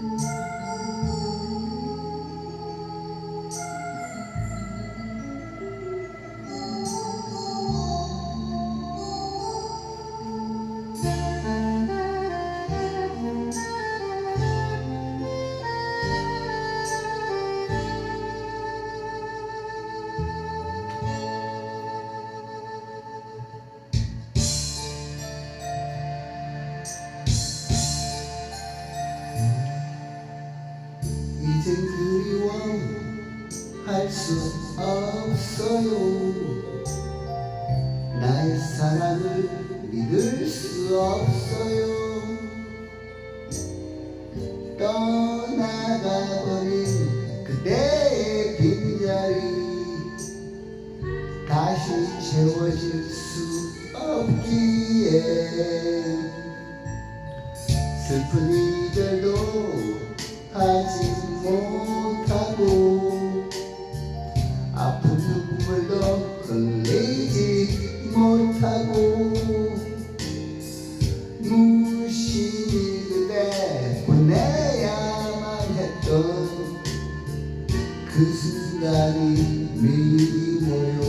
Música 이젠 그리워할 수 없어요. 나의 사랑을 믿을 수 없어요. 떠나가버린 그대의 빈자리 다시 채워질 수 없기에 슬픈 이별도 하지 못하고 아픈 눈물도 흘리지 못하고 무심히 그대 보내야만 했던 그 순간이 미워요.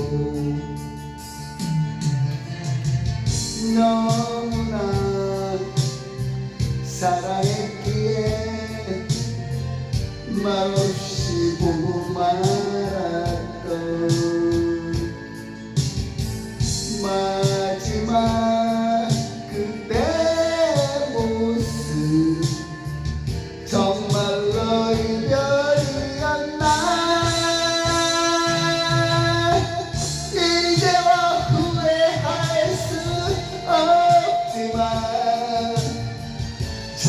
너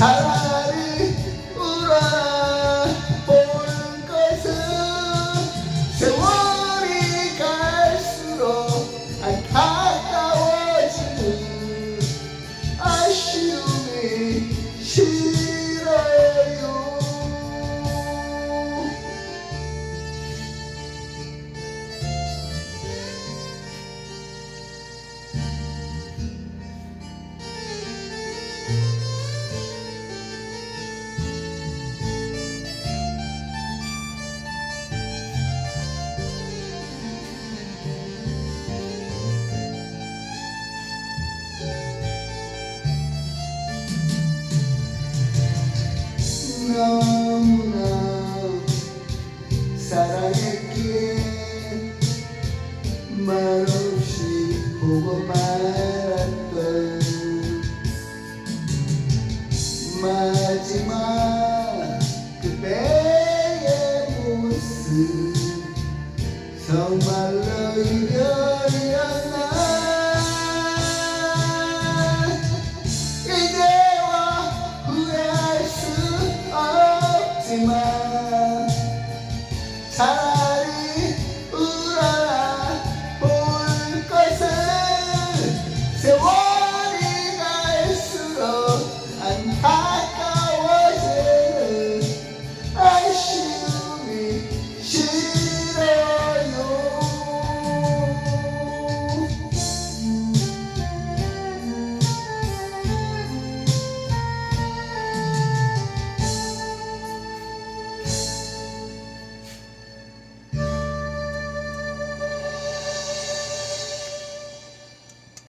Sarah 사랑했기에 말없이 보고 말았던 마지막 그때의 모습 정말로 이별 cada